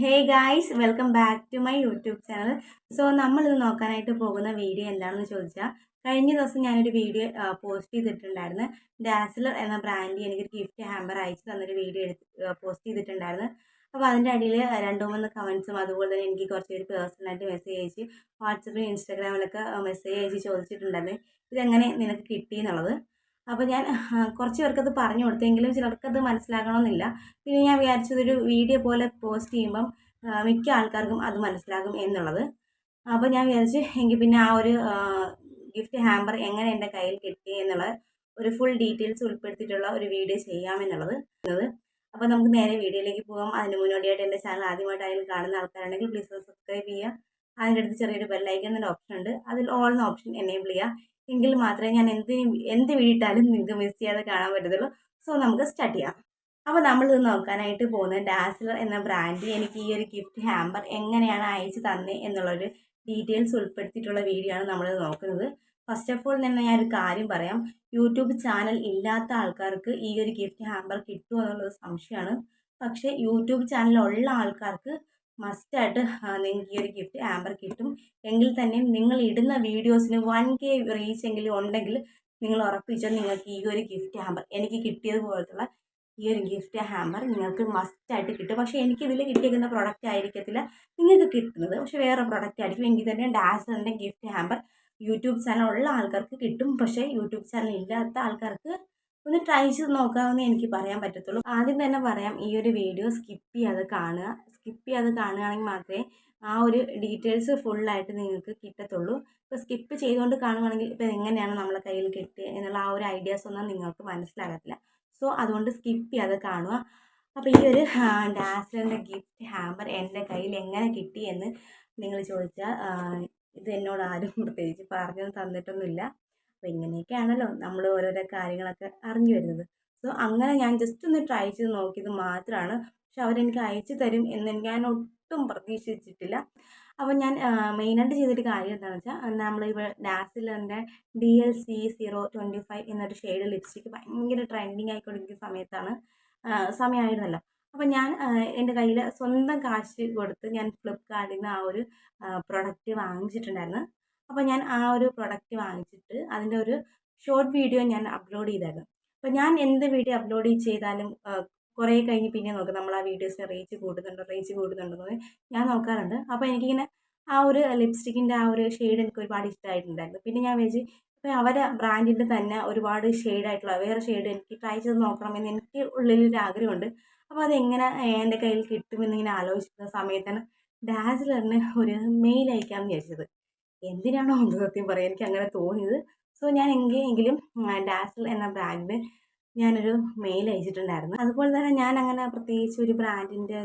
Hey guys welcome back to my YouTube channel so നമ്മളിത് നോക്കാനായിട്ട് പോകുന്ന വീഡിയോ എന്താണെന്ന് ചോദിച്ചാൽ കഴിഞ്ഞ ദിവസം ഞാനൊരു വീഡിയോ പോസ്റ്റ് ചെയ്തിട്ടുണ്ടായിരുന്നു. ഡാസിലർ എന്ന ബ്രാൻഡ് എനിക്കൊരു ഗിഫ്റ്റ് ഹാമ്പർ അയച്ചു തന്നൊരു വീഡിയോ എടുത്ത് പോസ്റ്റ് ചെയ്തിട്ടുണ്ടായിരുന്നു. അപ്പോൾ അതിന്റെ അടിയിൽ രണ്ടോ മൂന്ന് കമൻസും അതുപോലെ തന്നെ എനിക്ക് കുറച്ച് പേര് പേഴ്സണലായിട്ട് മെസ്സേജ് അയച്ച് വാട്സപ്പിലും ഇൻസ്റ്റാഗ്രാമിലൊക്കെ മെസ്സേജ് അയച്ച് ചോദിച്ചിട്ടുണ്ടായിരുന്നു. ഇതെങ്ങനെ നിനക്ക് കിട്ടി എന്നുള്ളത്? അപ്പോൾ ഞാൻ കുറച്ച് പേർക്കത് പറഞ്ഞു കൊടുത്തെങ്കിലും ചിലർക്കത് മനസ്സിലാകണമെന്നില്ല. പിന്നെ ഞാൻ വിചാരിച്ചതൊരു വീഡിയോ പോലെ പോസ്റ്റ് ചെയ്യുമ്പം മിക്ക ആൾക്കാർക്കും അത് മനസ്സിലാകും എന്നുള്ളത്. അപ്പോൾ ഞാൻ വിചാരിച്ചു എങ്കിൽ പിന്നെ ആ ഒരു ഗിഫ്റ്റ് ഹാമ്പർ എങ്ങനെ എന്റെ കയ്യിൽ കിട്ടി എന്നുള്ള ഒരു ഫുൾ ഡീറ്റെയിൽസ് ഉൾപ്പെടുത്തിയിട്ടുള്ള ഒരു വീഡിയോ ചെയ്യാമെന്നുള്ളത്. അപ്പോൾ നമുക്ക് നേരെ വീഡിയോയിലേക്ക് പോകാം അതിന് മുന്നോടിയായിട്ട് എന്റെ ചാനൽ ആദ്യമായിട്ട് അതിൽ കാണുന്ന ആൾക്കാരുണ്ടെങ്കിൽ പ്ലീസ് സബ്സ്ക്രൈബ് ചെയ്യുക. അതിന്റെ അടുത്ത് ചെറിയൊരു ബെല്ലൈക്കൻ എന്നൊരു ഓപ്ഷൻ ഉണ്ട്. അതിൽ ഓൾ എന്ന ഓപ്ഷൻ എനേബിൾ ചെയ്യുക. എങ്കിൽ മാത്രമേ ഞാൻ എന്ത് എന്ത് വീടിട്ടാലും നിങ്ങൾക്ക് മിസ് ചെയ്യാതെ കാണാൻ പറ്റത്തുള്ളൂ. സോ നമുക്ക് സ്റ്റാർട്ട് ചെയ്യാം. അപ്പോൾ നമ്മളിത് നോക്കാനായിട്ട് പോകുന്ന ഡാസ്ലർ എന്ന ബ്രാൻഡ് എനിക്ക് ഈ ഒരു ഗിഫ്റ്റ് ഹാമ്പർ എങ്ങനെയാണ് അയച്ചു തന്നെ എന്നുള്ളൊരു ഡീറ്റെയിൽസ് ഉൾപ്പെടുത്തിയിട്ടുള്ള വീഡിയോ ആണ് നമ്മളിത് നോക്കുന്നത്. ഫസ്റ്റ് ഓഫ് ഓൾ തന്നെ ഞാനൊരു കാര്യം പറയാം. യൂട്യൂബ് ചാനൽ ഇല്ലാത്ത ആൾക്കാർക്ക് ഈ ഒരു ഗിഫ്റ്റ് ഹാമ്പർ കിട്ടുമോ എന്നുള്ളത് സംശയമാണ്. പക്ഷേ യൂട്യൂബ് ചാനലുള്ള ആൾക്കാർക്ക് മസ്റ്റായിട്ട് നിങ്ങൾക്ക് ഈ ഒരു ഗിഫ്റ്റ് ആംബർ കിട്ടും. എങ്കിൽ തന്നെയും നിങ്ങൾ ഇടുന്ന വീഡിയോസിന് വൺ കെ റീച്ച് എങ്കിലും ഉണ്ടെങ്കിൽ നിങ്ങൾ ഉറപ്പിച്ചാൽ നിങ്ങൾക്ക് ഈ ഒരു ഗിഫ്റ്റ് ഹാമ്പർ എനിക്ക് കിട്ടിയതുപോലത്തുള്ള ഈ ഒരു ഗിഫ്റ്റ് ഹാമ്പർ നിങ്ങൾക്ക് മസ്റ്റായിട്ട് കിട്ടും. പക്ഷേ എനിക്ക് ഇതിൽ കിട്ടിയിരിക്കുന്ന പ്രൊഡക്റ്റ് ആയിരിക്കത്തില്ല നിങ്ങൾക്ക് കിട്ടുന്നത്. പക്ഷേ വേറെ പ്രൊഡക്റ്റ് ആയിരിക്കും. എങ്കിൽ തന്നെ ഡാസറിന്റെ ഗിഫ്റ്റ് ഹാമ്പർ യൂട്യൂബ് ചാനൽ ഉള്ള ആൾക്കാർക്ക് കിട്ടും. പക്ഷേ യൂട്യൂബ് ചാനൽ ഇല്ലാത്ത ആൾക്കാർക്ക് ഒന്ന് ട്രൈ ചെയ്ത് നോക്കാമെന്ന് എനിക്ക് പറയാൻ പറ്റത്തുള്ളൂ. ആദ്യം തന്നെ പറയാം ഈ ഒരു വീഡിയോ സ്കിപ്പ് ചെയ്യാതെ കാണുക. സ്കിപ്പ് ചെയ്യാതെ കാണുകയാണെങ്കിൽ മാത്രമേ ആ ഒരു ഡീറ്റെയിൽസ് ഫുള്ളായിട്ട് നിങ്ങൾക്ക് കിട്ടത്തുള്ളൂ. ഇപ്പോൾ സ്കിപ്പ് ചെയ്തുകൊണ്ട് കാണുകയാണെങ്കിൽ ഇപ്പോൾ എങ്ങനെയാണ് നമ്മളെ കയ്യിൽ കിട്ടുക എന്നുള്ള ആ ഒരു ഐഡിയാസ് ഒന്നും നിങ്ങൾക്ക് മനസ്സിലാകത്തില്ല. സോ അതുകൊണ്ട് സ്കിപ്പ് ചെയ്യാതെ കാണുക. അപ്പോൾ ഈ ഒരു ഡാസ്ലറിന്റെ ഗിഫ്റ്റ് ഹാമ്പർ എന്റെ കയ്യിൽ എങ്ങനെ കിട്ടി എന്ന് നിങ്ങൾ ചോദിച്ചാൽ ഇത് എന്നോട് ആരും പ്രത്യേകിച്ച് പറഞ്ഞു തന്നിട്ടൊന്നുമില്ല. അപ്പോൾ ഇങ്ങനെയൊക്കെയാണല്ലോ നമ്മൾ ഓരോരോ കാര്യങ്ങളൊക്കെ അറിഞ്ഞു വരുന്നത്. സോ അങ്ങനെ ഞാൻ ജസ്റ്റ് ഒന്ന് ട്രൈ ചെയ്ത് നോക്കിയത് മാത്രമാണ്. പക്ഷെ അവരെനിക്ക് അയച്ചു തരും എന്ന് ഞാൻ ഒട്ടും പ്രതീക്ഷിച്ചിട്ടില്ല. അപ്പോൾ ഞാൻ മെയിനായിട്ട് ചെയ്തൊരു കാര്യം എന്താണെന്ന് വെച്ചാൽ നമ്മൾ നമ്മളിപ്പോൾ ഡാസിലറിന്റെ D L C zero twenty five എന്നൊരു ഷെയ്ഡ് ലിപ്സ്റ്റിക്ക് ഭയങ്കര ട്രെൻഡിങ് ആയിക്കൊണ്ടിരിക്കുന്ന സമയത്താണ് സമയമായിരുന്നല്ലോ. അപ്പോൾ ഞാൻ എന്റെ കയ്യിൽ സ്വന്തം കാശ് കൊടുത്ത് ഞാൻ ഫ്ലിപ്കാർട്ടിൽ നിന്ന് ആ ഒരു പ്രൊഡക്റ്റ് വാങ്ങിച്ചിട്ടുണ്ടായിരുന്നു. അപ്പോൾ ഞാൻ ആ ഒരു പ്രൊഡക്റ്റ് വാങ്ങിച്ചിട്ട് അതിന്റെ ഒരു ഷോർട്ട് വീഡിയോ ഞാൻ അപ്ലോഡ് ചെയ്തായിരുന്നു. അപ്പോൾ ഞാൻ എന്ത് വീഡിയോ അപ്ലോഡ് ചെയ്താലും കുറേ കഴിഞ്ഞ് പിന്നെ നോക്കും നമ്മൾ ആ വീഡിയോസിന് റീച്ച് കൂടുന്നുണ്ടോ റീച്ച് കൂടുന്നുണ്ടോ ഞാൻ നോക്കാറുണ്ട്. അപ്പോൾ എനിക്കിങ്ങനെ ആ ഒരു ലിപ്സ്റ്റിക്കിന്റെ ആ ഒരു ഷെയ്ഡ് എനിക്ക് ഒരുപാട് ഇഷ്ടമായിട്ടുണ്ടായിരുന്നു പിന്നെ ഞാൻ വിചാരിച്ച് ഇപ്പോൾ അവരെ ബ്രാൻഡിന്റെ തന്നെ ഒരുപാട് ഷെയ്ഡായിട്ടുള്ള വേറെ ഷെയ്ഡ് എനിക്ക് ട്രൈ ചെയ്ത് നോക്കണമെന്ന് എനിക്ക് ഉള്ളിലൊരു ആഗ്രഹമുണ്ട്. അപ്പോൾ അതെങ്ങനെ എന്റെ കയ്യിൽ കിട്ടുമെന്നിങ്ങനെ ആലോചിക്കുന്ന സമയത്താണ് ഡാസിലറിന് ഒരു മെയിൽ അയക്കാമെന്ന് വിചാരിച്ചത്. എന്തിനാണോ സത്യം പറയാം എനിക്ക് അങ്ങനെ തോന്നിയത്. സോ ഞാൻ എങ്കിലും ഡാസിൽ എന്ന ബ്രാൻഡിന് ഞാനൊരു മെയിൽ അയച്ചിട്ടുണ്ടായിരുന്നു. അതുപോലെ തന്നെ ഞാൻ അങ്ങനെ പ്രത്യേകിച്ച് ഒരു ബ്രാൻഡിന്റെ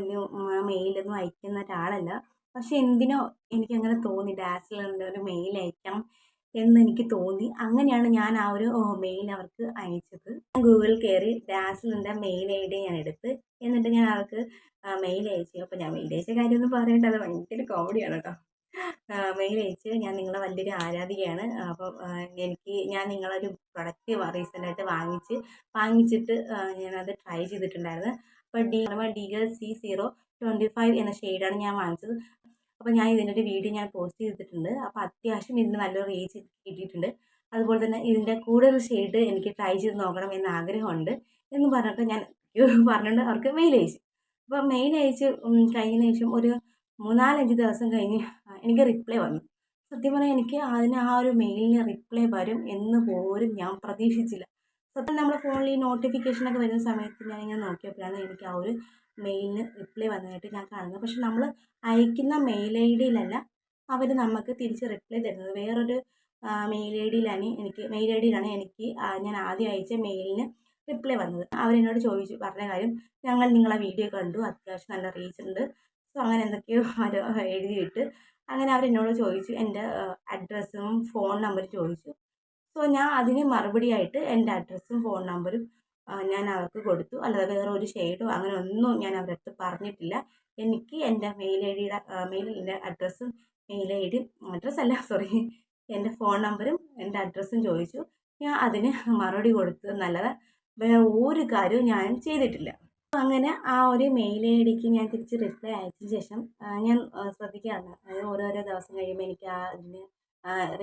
മെയിലൊന്നും അയക്കുന്ന ഒരാളല്ല. പക്ഷെ എന്തിനോ എനിക്കങ്ങനെ തോന്നി ഡാസിലറിന്റെ ഒരു മെയിൽ അയക്കണം എന്ന് എനിക്ക് തോന്നി. അങ്ങനെയാണ് ഞാൻ ആ ഒരു മെയിൽ അവർക്ക് അയച്ചത്. ഗൂഗിളിൽ കയറി ഡാസിലിന്റെ മെയിൽ ഐ ഡി ഞാൻ എടുത്ത് എന്നിട്ട് ഞാൻ അവർക്ക് മെയിൽ അയച്ചു. അപ്പോൾ ഞാൻ മെയിൽ അയച്ച കാര്യമൊന്നും പറയേണ്ടത് അത് ഭയങ്കര കോമഡിയാണ് കേട്ടോ. അയച്ച് ഞാൻ നിങ്ങളെ വലിയൊരു ആരാധികയാണ്. അപ്പം എനിക്ക് ഞാൻ നിങ്ങളൊരു പ്രൊഡക്റ്റ് റീസെന്റായിട്ട് വാങ്ങിച്ച് വാങ്ങിച്ചിട്ട് ഞാനത് ട്രൈ ചെയ്തിട്ടുണ്ടായിരുന്നു. അപ്പോൾ D D L C zero twenty five എന്ന ഷെയ്ഡാണ് ഞാൻ വാങ്ങിച്ചത്. അപ്പോൾ ഞാൻ ഇതിന്റെ ഒരു വീഡിയോ ഞാൻ പോസ്റ്റ് ചെയ്തിട്ടുണ്ട്. അപ്പോൾ അത്യാവശ്യം ഇതിന് നല്ലൊരു റീച്ച് കിട്ടിയിട്ടുണ്ട്. അതുപോലെ തന്നെ ഇതിന്റെ കൂടുതൽ ഷെയ്ഡ് എനിക്ക് ട്രൈ ചെയ്ത് നോക്കണം എന്ന് ആഗ്രഹമുണ്ട് എന്ന് പറഞ്ഞിട്ട് ഞാൻ പറഞ്ഞിട്ടുണ്ട് അവർക്ക് മെയിൽ അയച്ചു. അപ്പോൾ മെയിൽ അയച്ച് കഴിഞ്ഞതിന് ശേഷം ഒരു മൂന്നാലഞ്ച് ദിവസം കഴിഞ്ഞ് എനിക്ക് റിപ്ലൈ വന്നു. സത്യം പറഞ്ഞാൽ എനിക്ക് അതിന് ആ ഒരു മെയിലിന് റിപ്ലൈ വരും എന്ന് പോലും ഞാൻ പ്രതീക്ഷിച്ചില്ല. സത്യം നമ്മുടെ ഫോണിൽ ഈ നോട്ടിഫിക്കേഷനൊക്കെ വരുന്ന സമയത്ത് ഞാൻ ഞാനിങ്ങനെ നോക്കിയപ്പോഴാണ് എനിക്ക് ആ ഒരു മെയിലിന് റിപ്ലൈ വന്നതായിട്ട് ഞാൻ കാണുന്നത്. പക്ഷെ നമ്മൾ അയക്കുന്ന മെയിൽ ഐ ഡിയിലല്ല അവർ നമുക്ക് തിരിച്ച് റിപ്ലൈ തരുന്നത്. വേറൊരു മെയിൽ ഐ ഡിയിലാണ് എനിക്ക് മെയിൽ ഐ ഡിയിലാണ് എനിക്ക് ഞാൻ ആദ്യം അയച്ച മെയിലിന് റിപ്ലൈ വന്നത്. അവരെന്നോട് ചോദിച്ചു പറഞ്ഞ കാര്യം ഞങ്ങൾ നിങ്ങളെ വീഡിയോ കണ്ടു. അത്യാവശ്യം നല്ല റീച്ച് ഉണ്ട്. സോ അങ്ങനെ എന്തൊക്കെയോ അവർ എഴുതിയിട്ട് അങ്ങനെ അവർ എന്നോട് ചോദിച്ചു എന്റെ അഡ്രസ്സും ഫോൺ നമ്പറും ചോദിച്ചു. സോ ഞാൻ അതിന് മറുപടിയായിട്ട് എന്റെ അഡ്രസ്സും ഫോൺ നമ്പറും ഞാൻ അവർക്ക് കൊടുത്തു. അല്ലാതെ വേറെ ഒരു ഷെയ്ഡോ അങ്ങനെ ഒന്നും ഞാൻ അവരുടെ അടുത്ത് പറഞ്ഞിട്ടില്ല. എനിക്ക് എന്റെ മെയിൽ ഐ ഡിയുടെ മെയിലിന്റെ അഡ്രസ്സും മെയിൽ ഐ ഡി അഡ്രസ്സ് അല്ല സോറി എന്റെ ഫോൺ നമ്പറും എന്റെ അഡ്രസ്സും ചോദിച്ചു. ഞാൻ അതിന് മറുപടി കൊടുത്തു എന്നല്ലാതെ വേറെ ഒരു കാര്യവും ഞാൻ ചെയ്തിട്ടില്ല. അങ്ങനെ ആ ഒരു മെയിൽ ഐ ഡിക്ക് ഞാൻ തിരിച്ച് റിപ്ലൈ അയച്ചതിന് ശേഷം ഞാൻ ശ്രദ്ധിക്കാറുണ്ട്. അതായത് ഓരോരോ ദിവസം കഴിയുമ്പോൾ എനിക്ക് ആ അതിന്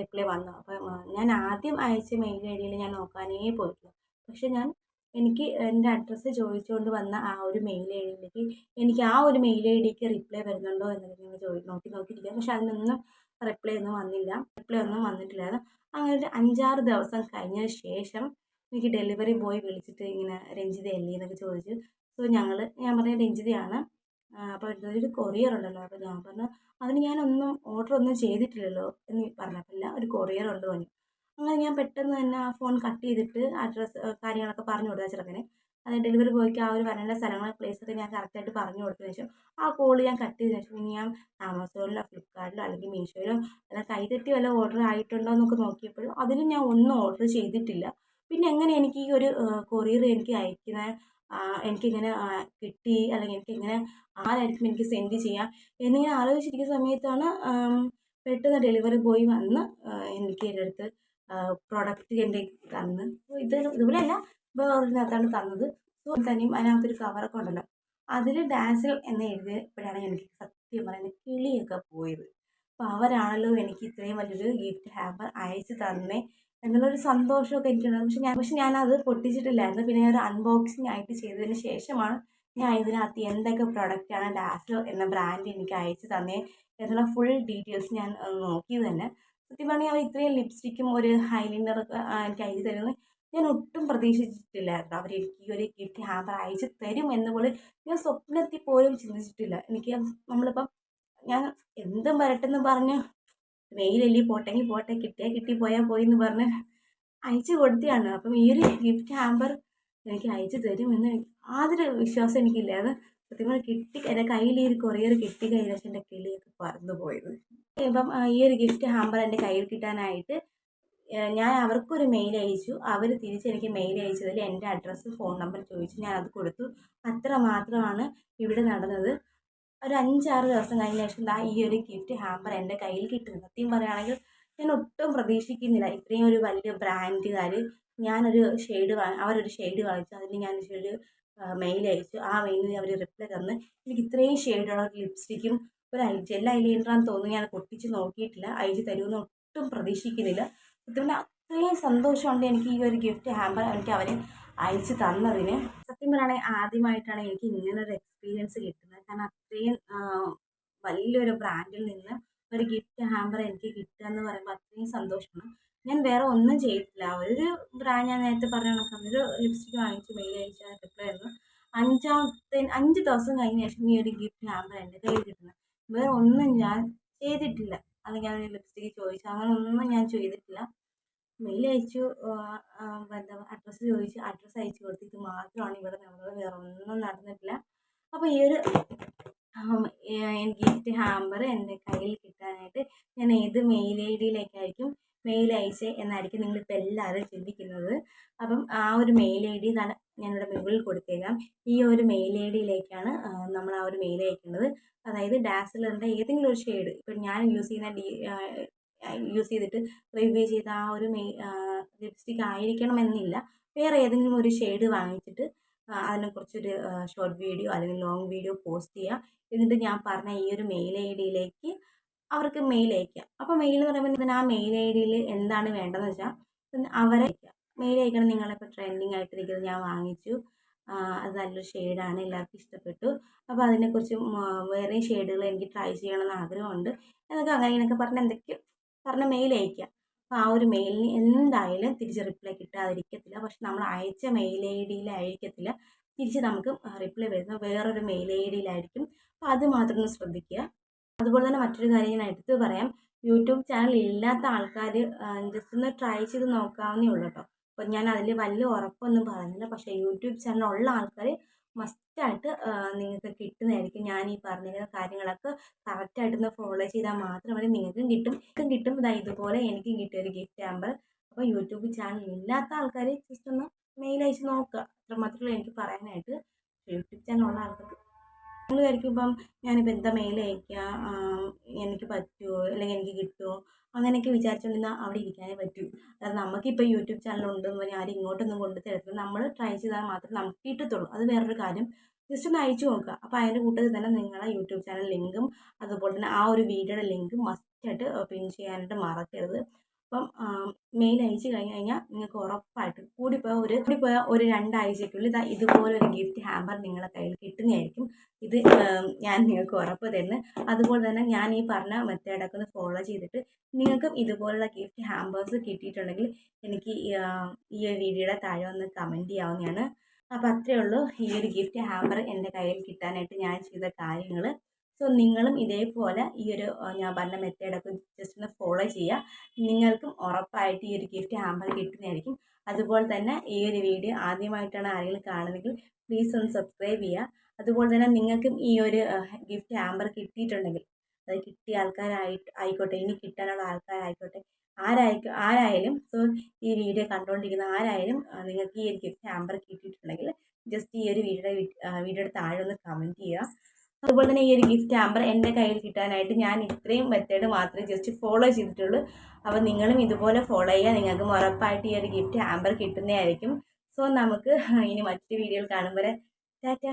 റിപ്ലൈ വന്നു. അപ്പം ഞാൻ ആദ്യം അയച്ച മെയിൽ ഐ ഡിയിൽ ഞാൻ നോക്കാനേ പോയിട്ടില്ല പക്ഷെ ഞാൻ എനിക്ക് എന്റെ അഡ്രസ്സ് ചോദിച്ചുകൊണ്ട് വന്ന ആ ഒരു മെയിൽ ഐ ഡിയിലേക്ക് എനിക്ക് ആ ഒരു മെയിൽ ഐ ഡിക്ക് റിപ്ലൈ വരുന്നുണ്ടോ എന്നത് ഞാൻ ചോദി നോക്കി നോക്കിയിരിക്കുക പക്ഷെ അതിനൊന്നും റിപ്ലൈ ഒന്നും വന്നില്ല. റിപ്ലൈ ഒന്നും വന്നിട്ടില്ലായിരുന്നു. അങ്ങനെ ഒരു അഞ്ചാറ് ദിവസം കഴിഞ്ഞ ശേഷം എനിക്ക് ഡെലിവറി ബോയ് വിളിച്ചിട്ട് ഇങ്ങനെ രഞ്ജിതയല്ലേ എന്നൊക്കെ ചോദിച്ചു സോ ഞങ്ങൾ ഞാൻ പറഞ്ഞ രഞ്ജിതയാണ്. അപ്പോൾ ഒരു കൊറിയർ ഉണ്ടല്ലോ അപ്പോൾ ഞാൻ പറഞ്ഞു അതിന് ഞാനൊന്നും ഓർഡർ ഒന്നും ചെയ്തിട്ടില്ലല്ലോ എന്ന് പറഞ്ഞു. അപ്പോൾ ഒരു കൊറിയർ ഉണ്ട് പറഞ്ഞു. അങ്ങനെ ഞാൻ പെട്ടെന്ന് തന്നെ ആ ഫോൺ കട്ട് ചെയ്തിട്ട് അഡ്രസ്സ് കാര്യങ്ങളൊക്കെ പറഞ്ഞു കൊടുത്ത ചെറുക്കനെ. അത് ഡെലിവറി ബോയ്ക്ക് ആ ഒരു വരേണ്ട സ്ഥലങ്ങൾ പ്ലേസ് ഒക്കെ ഞാൻ കറക്റ്റായിട്ട് പറഞ്ഞു കൊടുത്തതിന് ശേഷം ആ കോൾ ഞാൻ കട്ട് ചെയ്തതിന് ശേഷം ഇനി ഞാൻ ആമസോണിലോ ഫ്ലിപ്കാർട്ടിലോ അല്ലെങ്കിൽ മീഷോയിലോ അല്ല കൈതെറ്റി വല്ല ഓർഡർ ആയിട്ടുണ്ടോ എന്നൊക്കെ നോക്കിയപ്പോഴും അതിലും ഞാൻ ഒന്നും ഓർഡർ ചെയ്തിട്ടില്ല. പിന്നെ എങ്ങനെ എനിക്ക് ഈ ഒരു കൊറിയർ എനിക്ക് അയക്കുന്ന? എനിക്കിങ്ങനെ കിട്ടി അല്ലെങ്കിൽ എനിക്കിങ്ങനെ ആരായിരിക്കും എനിക്ക് സെൻഡ് ചെയ്യുക എന്നിങ്ങനെ ആലോചിച്ചിരിക്കുന്ന സമയത്താണ് പെട്ടെന്ന് ഡെലിവറി ബോയ് വന്ന് എനിക്ക് എന്റെ അടുത്ത് പ്രോഡക്റ്റ് എന്റെ തന്ന്. ഇത് ഇതുപോലെയല്ല വേറൊരിനകത്താണ് തന്നത്. സോ തന്നെയും അതിനകത്തൊരു കവറൊക്കെ ഉണ്ടല്ലോ. അതിൽ ഡാസിൽ എന്ന് എഴുതിയപ്പോഴാണ് എനിക്ക് സത്യം പറയുന്നത് കിളിയൊക്കെ പോയത്. അപ്പോൾ അവരാണല്ലോ എനിക്ക് ഇത്രയും വലിയൊരു ഗിഫ്റ്റ് ഹാമ്പർ അയച്ചു തന്നെ എന്നുള്ളൊരു സന്തോഷമൊക്കെ എനിക്കുണ്ടായിരുന്നു. പക്ഷെ ഞാൻ പക്ഷെ ഞാനത് പൊട്ടിച്ചിട്ടില്ലായിരുന്നു. പിന്നെ ഒരു അൺബോക്സിങ് ആയിട്ട് ചെയ്തതിന് ശേഷമാണ് ഞാൻ ഇതിനകത്ത് എന്തൊക്കെ പ്രൊഡക്റ്റാണ് ഡാസ്ലോ എന്ന ബ്രാൻഡ് എനിക്ക് അയച്ചു തന്നേ എന്നുള്ള ഫുൾ ഡീറ്റെയിൽസ് ഞാൻ നോക്കിയത് തന്നെ. സത്യം പറഞ്ഞാൽ അവർ ഇത്രയും ലിപ്സ്റ്റിക്കും ഒരു ഹൈലൈനറൊക്കെ എനിക്ക് അയച്ചു തരുന്നത് ഞാൻ ഒട്ടും പ്രതീക്ഷിച്ചിട്ടില്ലായിരുന്നു. അവർ എനിക്ക് ഈ ഒരു ഗിഫ്റ്റ് ഹാമ്പർ അയച്ചു തരും എന്ന് ഞാൻ സ്വപ്നത്തിൽ പോലും ചിന്തിച്ചിട്ടില്ല. എനിക്ക് നമ്മളിപ്പം ഞാൻ എന്തും വരട്ടെന്ന് പറഞ്ഞ് വെയിലല്ലേ പോട്ടെങ്കിൽ പോട്ടെ കിട്ടിയാൽ കിട്ടി പോയാൽ പോയി എന്ന് പറഞ്ഞ് അയച്ചു കൊടുത്തതാണ് അപ്പം ഈ ഒരു ഗിഫ്റ്റ് ഹാമ്പർ എനിക്ക് അയച്ചു തരുമെന്ന് യാതൊരു വിശ്വാസം എനിക്കില്ലാതെ സത്യം കിട്ടി എന്റെ കയ്യിൽ ഈ ഒരു കൊറിയർ കിട്ടി കഴിഞ്ഞാൽ എന്റെ കിളിയൊക്കെ പറന്നു പോയത്. ഇപ്പം ഈ ഒരു ഗിഫ്റ്റ് ഹാമ്പർ എന്റെ കയ്യിൽ കിട്ടാനായിട്ട് ഞാൻ അവർക്കൊരു മെയിൽ അയച്ചു. അവർ തിരിച്ച് എനിക്ക് മെയിൽ അയച്ചതിൽ എന്റെ അഡ്രസ്സ് ഫോൺ നമ്പർ ചോദിച്ചു ഞാൻ അത് കൊടുത്തു. അത്ര മാത്രമാണ് ഇവിടെ നടന്നത്. ഒരു അഞ്ചാറ് ദിവസം കഴിഞ്ഞ ശേഷം ഈ ഒരു ഗിഫ്റ്റ് ഹാമ്പർ എന്റെ കയ്യിൽ കിട്ടുന്നത് സത്യം പറയുകയാണെങ്കിൽ ഞാൻ ഒട്ടും പ്രതീക്ഷിക്കുന്നില്ല. ഇത്രയും ഒരു വലിയ ബ്രാൻഡുകാർ ഞാനൊരു ഷെയ്ഡ് വാ അവരൊരു ഷെയ്ഡ് വാങ്ങിച്ചു. അതിന് ഞാൻ ഒരു മെയിൽ അയച്ചു. ആ മെയിലിന് അവർ റിപ്ലൈ തന്ന് എനിക്ക് ഇത്രയും ഷെയ്ഡുള്ള ഒരു ലിപ്സ്റ്റിക്കും ഒരു ഐ ജെൽ ഐലൈനറാന്ന് തോന്നുന്നു ഞാൻ പൊട്ടിച്ച് നോക്കിയിട്ടില്ല. അയച്ച് തരുമെന്ന് ഒട്ടും പ്രതീക്ഷിക്കുന്നില്ല. സത്യം അത്രയും സന്തോഷമുണ്ട് എനിക്ക് ഈ ഒരു ഗിഫ്റ്റ് ഹാമ്പർ എനിക്ക് അവർ അയച്ചു തന്നതിന്. സത്യം പറയുകയാണെങ്കിൽ ആദ്യമായിട്ടാണ് എനിക്ക് ഇങ്ങനെ ഒരു എക്സ്പീരിയൻസ് കിട്ടുന്നത്. കാരണം അത്രയും വലിയൊരു ബ്രാൻഡിൽ നിന്ന് ഒരു ഗിഫ്റ്റ് ഹാമ്പർ എനിക്ക് കിട്ടുക എന്ന് പറയുമ്പോൾ അത്രയും സന്തോഷമാണ്. ഞാൻ വേറെ ഒന്നും ചെയ്തിട്ടില്ല. ഒരു ബ്രാൻഡ് ഞാൻ നേരത്തെ പറഞ്ഞ കണക്ക് ഒരു ലിപ്സ്റ്റിക് വാങ്ങിച്ചു മെയിൽ അയച്ചു റിപ്ലൈ ആയിരുന്നു. അഞ്ചാമത്തെ അഞ്ച് ദിവസം കഴിഞ്ഞ ശേഷം ഈ ഒരു ഗിഫ്റ്റ് ഹാമ്പർ എന്റെ കയ്യിൽ കിട്ടുന്നത്. വേറെ ഒന്നും ഞാൻ ചെയ്തിട്ടില്ല. അല്ലെങ്കിൽ ഞാൻ ലിപ്സ്റ്റിക് ചോദിച്ചു. അങ്ങനെ ഒന്നും ഞാൻ ചെയ്തിട്ടില്ല. മെയിൽ അയച്ചു എന്താ അഡ്രസ്സ് ചോദിച്ചു. അഡ്രസ്സ് അയച്ചു കൊടുത്തു. ഇത് മാത്രമാണ് ഇവിടെ നടന്നത്. വേറെ ഒന്നും നടന്നിട്ടില്ല. അപ്പോൾ ഈ ഒരു എനിക്ക് ഗിഫ്റ്റ് ഹാമ്പർ എന്റെ കയ്യിൽ കിട്ടാനായിട്ട് ഞാൻ ഏത് മെയിൽ ഐ ഡിയിലേക്കായിരിക്കും മെയിൽ അയച്ചേ എന്നായിരിക്കും നിങ്ങളിപ്പോൾ എല്ലാവരും ചിന്തിക്കുന്നത്. അപ്പം ആ ഒരു മെയിൽ ഐ ഡി ഞാനിവിടെ മുകളിൽ കൊടുത്തേക്കാം. ഈ ഒരു മെയിൽ ഐ ഡിയിലേക്കാണ് നമ്മൾ ആ ഒരു മെയിൽ അയക്കേണ്ടത്. അതായത് ഡാസിലറിന്റെ ഏതെങ്കിലും ഒരു ഷെയ്ഡ് ഇപ്പം ഞാൻ യൂസ് ചെയ്യുന്ന ഡി യൂസ് ചെയ്തിട്ട് റിവ്യൂ ചെയ്ത ആ ഒരു മെയ് ലിപ്സ്റ്റിക് ആയിരിക്കണമെന്നില്ല വേറെ ഏതെങ്കിലും ഒരു ഷെയ്ഡ് വാങ്ങിച്ചിട്ട് അതിനെക്കുറിച്ചൊരു ഷോർട്ട് വീഡിയോ അല്ലെങ്കിൽ ലോങ് വീഡിയോ പോസ്റ്റ് ചെയ്യുക എന്നിട്ട് ഞാൻ പറഞ്ഞ ഈ ഒരു മെയിൽ ഐ ഡിയിലേക്ക് അവർക്ക് മെയിൽ അയക്കാം. അപ്പോൾ മെയിൽ എന്ന് പറയുമ്പോൾ ഇതിന് ആ മെയിൽ ഐ ഡിയിൽ എന്താണ് വേണ്ടതെന്ന് വെച്ചാൽ അവരെ മെയിൽ അയക്കണം നിങ്ങളിപ്പോൾ ട്രെൻഡിങ് ആയിട്ടിരിക്കുന്നത് ഞാൻ വാങ്ങിച്ചു. അത് നല്ലൊരു ഷെയ്ഡാണ് എല്ലാവർക്കും ഇഷ്ടപ്പെട്ടു. അപ്പോൾ അതിനെക്കുറിച്ച് വേറെ ഷെയ്ഡുകൾ എനിക്ക് ട്രൈ ചെയ്യണമെന്ന് ആഗ്രഹമുണ്ട്. എന്നൊക്കെ അങ്ങനെ ഇങ്ങനെയൊക്കെ പറഞ്ഞ് എന്തൊക്കെയോ പറഞ്ഞ മെയിൽ അയക്കുക അപ്പോൾ ആ ഒരു മെയിലിന് എന്തായാലും തിരിച്ച് റിപ്ലൈ കിട്ടാതിരിക്കത്തില്ല. പക്ഷെ നമ്മൾ അയച്ച മെയിൽ ഐ ഡിയിലായിരിക്കത്തില്ല തിരിച്ച് നമുക്ക് റിപ്ലൈ വരുന്ന വേറൊരു മെയിൽ ഐ ഡിയിലായിരിക്കും അപ്പോൾ അത് മാത്രം ഒന്ന് ശ്രദ്ധിക്കുക. അതുപോലെ തന്നെ മറ്റൊരു കാര്യം ഞാൻ എടുത്ത് പറയാം. യൂട്യൂബ് ചാനൽ ഇല്ലാത്ത ആൾക്കാർ ജസ്റ്റ് ഒന്ന് ട്രൈ ചെയ്ത് നോക്കാവുന്നേ ഉള്ളൂ കേട്ടോ. അപ്പോൾ ഞാൻ അതിൽ വലിയ ഉറപ്പൊന്നും പറയുന്നില്ല. പക്ഷേ യൂട്യൂബ് ചാനൽ ഉള്ള ആൾക്കാർ മസ്റ്റായിട്ട് നിങ്ങൾക്ക് കിട്ടുന്നതായിരിക്കും. ഞാൻ ഈ പറഞ്ഞിരുന്ന കാര്യങ്ങളൊക്കെ കറക്റ്റായിട്ട് ഒന്ന് ഫോളോ ചെയ്താൽ മാത്രം മാത്രമേ നിങ്ങൾക്കും കിട്ടും. എനിക്കും കിട്ടും. ഇതാ ഇതുപോലെ എനിക്കും കിട്ടിയ ഒരു ഗിഫ്റ്റ് ആമ്പർ അപ്പോൾ യൂട്യൂബ് ചാനൽ ഇല്ലാത്ത ആൾക്കാർ ജസ്റ്റ് ഒന്ന് മെയിൽ അയച്ച് നോക്കുക. അത്ര മാത്രമേ എനിക്ക് പറയാനായിട്ട്. യൂട്യൂബ് ചാനൽ ഉള്ള ആൾക്കാർക്ക് നിങ്ങൾ വിചാരിക്കും ഇപ്പം ഞാനിപ്പോൾ എന്താ മെയിൽ അയക്കുക എനിക്ക് പറ്റുമോ അല്ലെങ്കിൽ എനിക്ക് കിട്ടുമോ അങ്ങനെയൊക്കെ വിചാരിച്ചുകൊണ്ടിരുന്നാൽ അവിടെ ഇരിക്കാനേ പറ്റൂ. അതായത് നമുക്കിപ്പോൾ യൂട്യൂബ് ചാനൽ ഉണ്ടെന്ന് പറഞ്ഞാൽ ആരും ഇങ്ങോട്ടൊന്നും കൊണ്ട് തരത്തില്ല. നമ്മൾ ട്രൈ ചെയ്താൽ മാത്രമേ നമുക്ക് കിട്ടത്തുള്ളൂ. അത് വേറൊരു കാര്യം. ജസ്റ്റ് ഒന്ന് അയച്ചു നോക്കുക. അപ്പോൾ അതിന്റെ കൂട്ടത്തിൽ തന്നെ നിങ്ങളെ യൂട്യൂബ് ചാനൽ ലിങ്കും അതുപോലെ തന്നെ ആ ഒരു വീഡിയോയുടെ ലിങ്കും മസ്റ്റായിട്ട് പിൻ ചെയ്യാനായിട്ട് മറക്കരുത്. അപ്പം മെയിൽ അയച്ചു കഴിഞ്ഞ് കഴിഞ്ഞാൽ നിങ്ങൾക്ക് ഉറപ്പായിട്ട് കൂടിപ്പോയ ഒരു കൂടിപ്പോയ ഒരു രണ്ടാഴ്ചയ്ക്കുള്ളിൽ ഇതാ ഇതുപോലെ ഒരു ഗിഫ്റ്റ് ഹാമ്പർ നിങ്ങളുടെ കയ്യിൽ കിട്ടുന്നതായിരിക്കും. ഇത് ഞാൻ നിങ്ങൾക്ക് ഉറപ്പ് തരുന്നു. അതുപോലെ തന്നെ ഞാൻ ഈ പറഞ്ഞ മെത്തേഡൊക്കെ ഒന്ന് ഫോളോ ചെയ്തിട്ട് നിങ്ങൾക്കും ഇതുപോലുള്ള ഗിഫ്റ്റ് ഹാമ്പേഴ്സ് കിട്ടിയിട്ടുണ്ടെങ്കിൽ എനിക്ക് ഈ ഒരു വീഡിയോയുടെ താഴെ ഒന്ന് കമന്റ് ചെയ്യാവുന്നതാണ്. അപ്പോൾ അത്രയേ ഉള്ളൂ. ഈ ഒരു ഗിഫ്റ്റ് ഹാമ്പർ എന്റെ കയ്യിൽ കിട്ടാനായിട്ട് ഞാൻ ചെയ്ത കാര്യങ്ങൾ സോ നിങ്ങളും ഇതേപോലെ ഈ ഒരു ഞാൻ പറഞ്ഞ മെത്തേഡൊക്കെ ജസ്റ്റ് ഒന്ന് ഫോളോ ചെയ്യുക. നിങ്ങൾക്കും ഉറപ്പായിട്ട് ഈ ഒരു ഗിഫ്റ്റ് ഹാമ്പർ കിട്ടുന്നതായിരിക്കും. അതുപോലെ തന്നെ ഈ ഒരു വീഡിയോ ആദ്യമായിട്ടാണ് ആരെങ്കിലും കാണുന്നതെങ്കിൽ പ്ലീസ് ഒന്ന് സബ്സ്ക്രൈബ് ചെയ്യുക. അതുപോലെ തന്നെ നിങ്ങൾക്കും ഈ ഒരു ഗിഫ്റ്റ് ഹാമ്പർ കിട്ടിയിട്ടുണ്ടെങ്കിൽ അത് കിട്ടിയ ആൾക്കാരായിട്ട് ആയിക്കോട്ടെ ഇനി കിട്ടാനുള്ള ആൾക്കാരായിക്കോട്ടെ ആരായിക്കോ ആരായാലും സോ ഈ വീഡിയോ കണ്ടുകൊണ്ടിരിക്കുന്ന ആരായാലും നിങ്ങൾക്ക് ഈ ഒരു ഗിഫ്റ്റ് ഹാമ്പർ കിട്ടിയിട്ടുണ്ടെങ്കിൽ ജസ്റ്റ് ഈ ഒരു വീഡിയോയുടെ വീഡിയോയുടെ താഴെ ഒന്ന് കമന്റ് ചെയ്യുക. അതുപോലെ തന്നെ ഈ ഒരു ഗിഫ്റ്റ് ആമ്പർ എന്റെ കയ്യിൽ കിട്ടാനായിട്ട് ഞാൻ ഇത്രയും മെത്തേഡ് മാത്രമേ ജസ്റ്റ് ഫോളോ ചെയ്തിട്ടുള്ളൂ. അപ്പോൾ നിങ്ങളും ഇതുപോലെ ഫോളോ ചെയ്യുക. നിങ്ങൾക്ക് ഉറപ്പായിട്ട് ഈ ഒരു ഗിഫ്റ്റ് ആമ്പർ കിട്ടുന്നതായിരിക്കും. സോ നമുക്ക് ഇനി മറ്റൊരു വീഡിയോയിൽ കാണുമ്പോൾ ടാറ്റ.